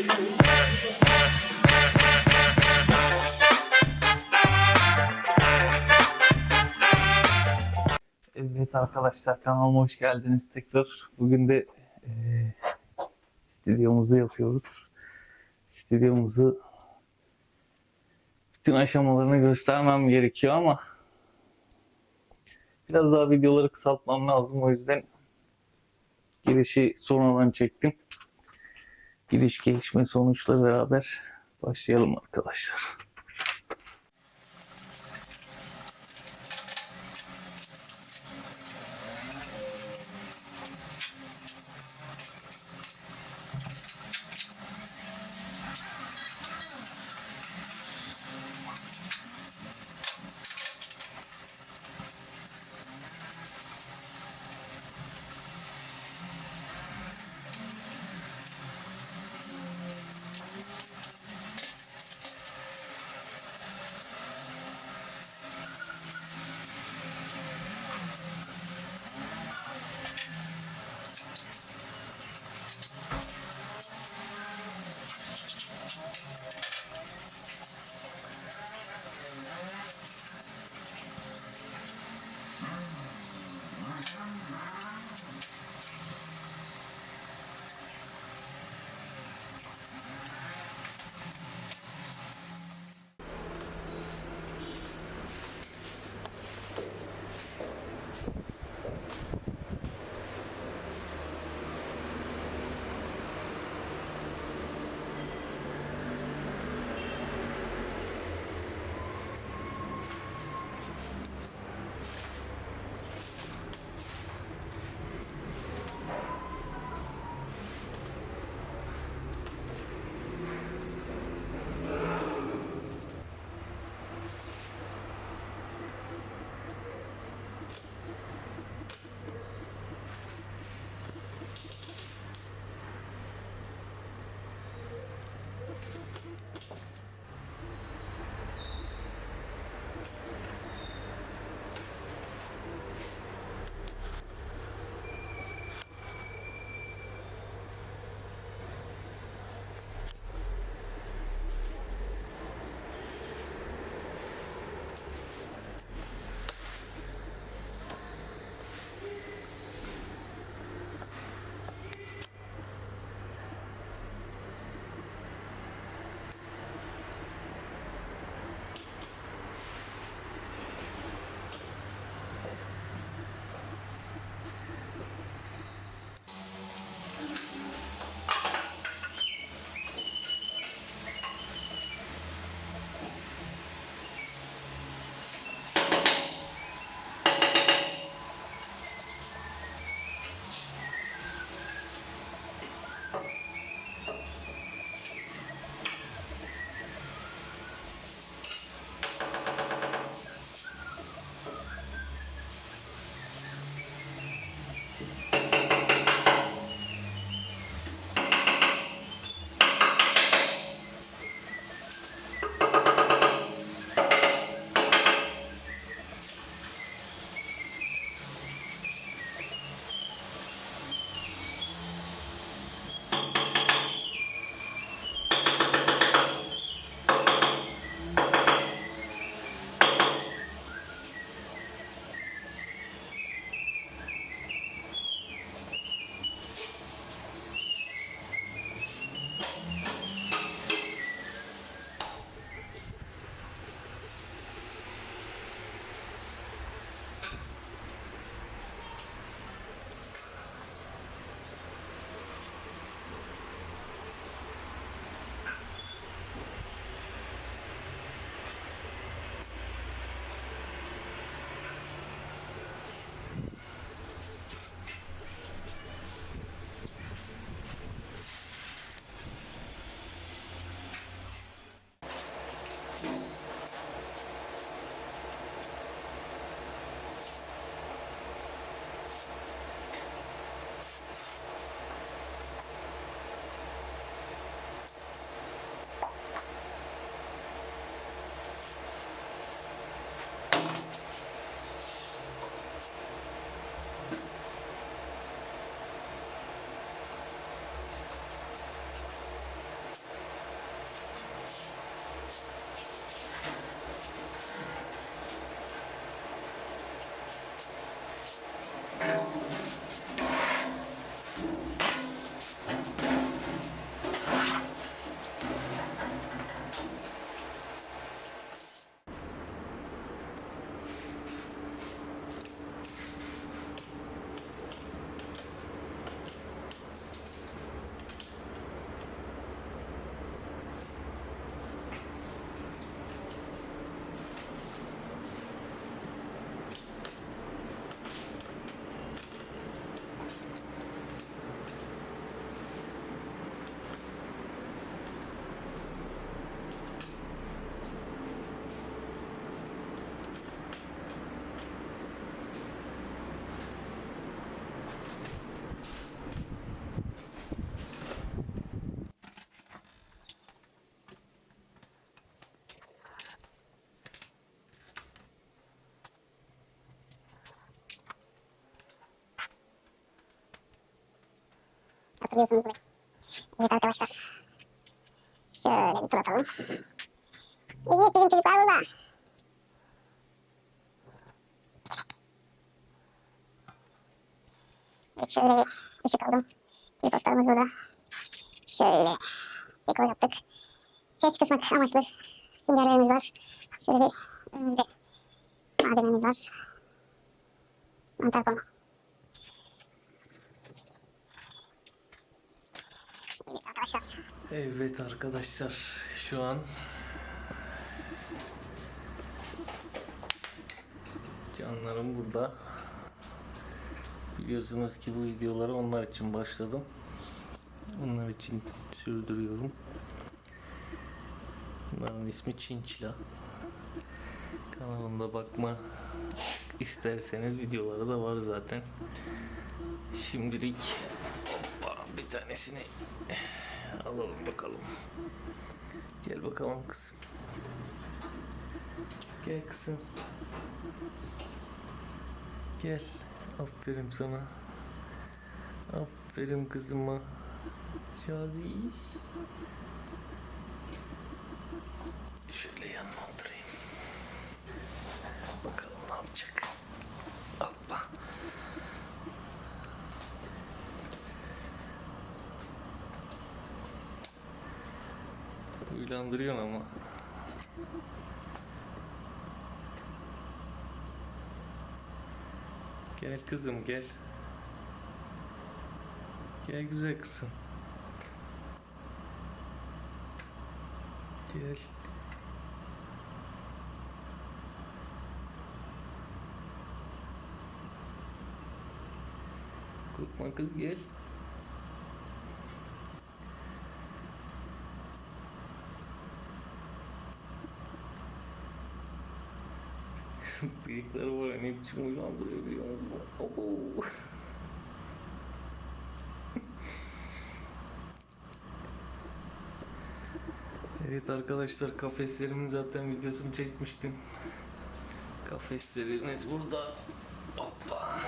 Evet arkadaşlar kanalıma hoş geldiniz tekrar. Bugün de e, stüdyomuzu yapıyoruz. Stüdyomuzu bütün aşamalarını göstermem gerekiyor ama biraz daha videoları kısaltmam lazım. O yüzden girişi sonradan çektim. Giriş gelişme sonuçla beraber başlayalım arkadaşlar. Hatırlıyorsunuz mu? Evet arkadaşlar. Şöyle bir tur atalım. Evet bizim çocuklar burada. Evet şöyle bir ışık aldım. Tripodlarımız burada. Şöyle dekor yaptık. Ses kısmak amaçlı süngerlerimiz var. Şöyle bir önümüzde malzememiz var. Mantar konu. Evet arkadaşlar. Evet arkadaşlar şu an canlarım burada. Biliyorsunuz ki bu videoları onlar için başladım. Onlar için sürdürüyorum. Bunların ismi Çinçila. Kanalımda bakma isterseniz videoları da var zaten. Şimdilik bir tanesini alalım bakalım. Gel bakalım kızım. Gel kızım. Gel. Aferin sana. Aferin kızıma. Şaziş. Şöyle yanına oturayım. Bakalım ne yapacak. Hoppa. Uylandırıyorsun ama. Gel kızım gel. Gel güzel kızım. Gel. Korkma kız gel. Bıyıkları var ne biçim uyandırıyor biliyor. Evet arkadaşlar kafeslerimin zaten videosunu çekmiştim. Kafeslerimiz burada. Hoppa.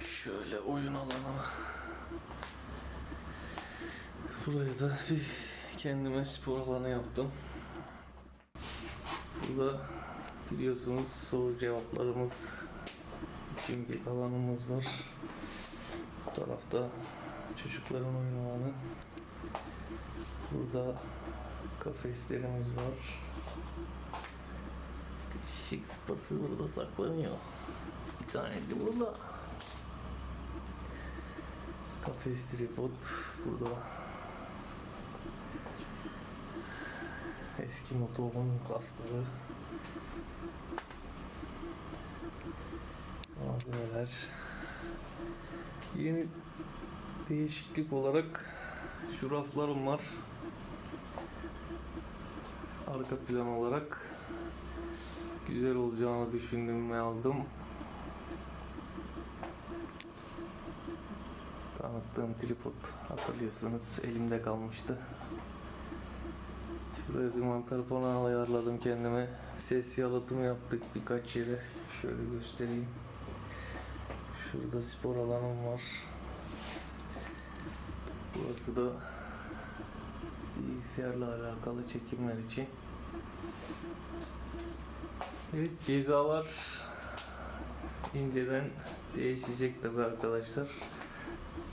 Şöyle oyun alanı. Buraya da bir kendime spor alanı yaptım. Burada biliyorsunuz soru cevaplarımız için bir alanımız var. Bu tarafta çocukların oyun alanı. Burada kafeslerimiz var. Şık sıpası burada saklanıyor. Bir tane de burada. Kafes tripod burada. Eski motorun kaskları. Malzemeler. Yeni değişiklik olarak şu raflarım var. Arka plan olarak güzel olacağını düşündüm ve aldım. Tanıttığım tripod hatırlıyorsunuz elimde kalmıştı. Şuraya bir mantar panağı ayarladım kendime. Ses yalıtımı yaptık birkaç yere. Şöyle göstereyim. Şurada spor alanım var. Burası da bilgisayarla alakalı çekimler için. Evet cezalar inceden değişecek tabi arkadaşlar.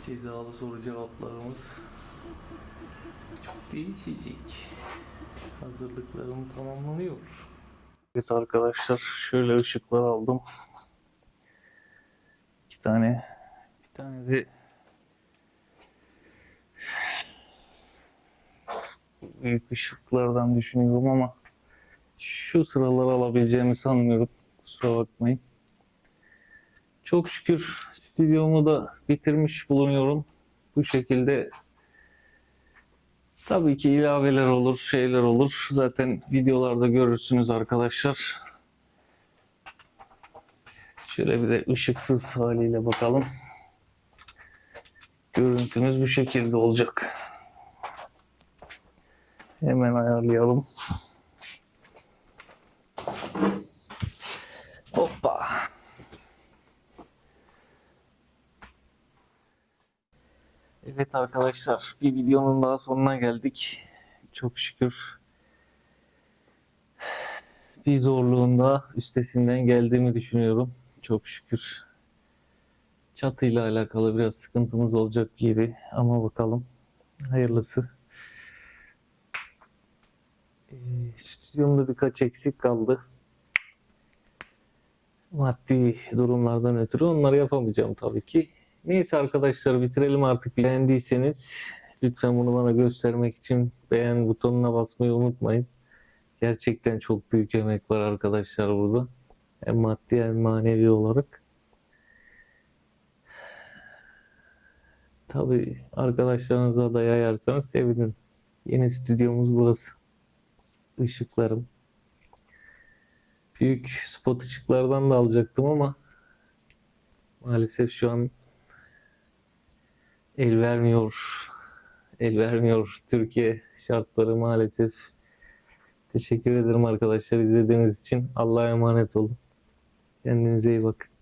Cezalı soru cevaplarımız çok değişecek. Hazırlıklarım tamamlanıyor. Evet arkadaşlar şöyle ışıklar aldım. İki tane bir tane de büyük ışıklardan düşünüyorum ama şu sıraları alabileceğimi sanmıyorum. Kusura bakmayın. Çok şükür stüdyomu da bitirmiş bulunuyorum. Bu şekilde tabii ki ilaveler olur, şeyler olur. Zaten videolarda görürsünüz arkadaşlar. Şöyle bir de ışıksız haliyle bakalım. Görüntümüz bu şekilde olacak. Hemen ayarlayalım. Hoppa. Evet arkadaşlar bir videonun daha sonuna geldik. Çok şükür bir zorluğun da üstesinden geldiğimi düşünüyorum. Çok şükür. Çatıyla alakalı biraz sıkıntımız olacak gibi ama bakalım. Hayırlısı. Ee, stüdyomda birkaç eksik kaldı. Maddi durumlardan ötürü onları yapamayacağım tabii ki. Neyse arkadaşlar bitirelim artık. Beğendiyseniz lütfen bunu bana göstermek için beğen butonuna basmayı unutmayın. Gerçekten çok büyük emek var arkadaşlar burada. Hem maddi hem manevi olarak. Tabii arkadaşlarınıza da yayarsanız sevinirim. Yeni stüdyomuz burası. Işıklarım. Büyük spot ışıklardan da alacaktım ama maalesef şu an el vermiyor. El vermiyor Türkiye şartları maalesef. Teşekkür ederim arkadaşlar izlediğiniz için. Allah'a emanet olun. Kendinize iyi bakın.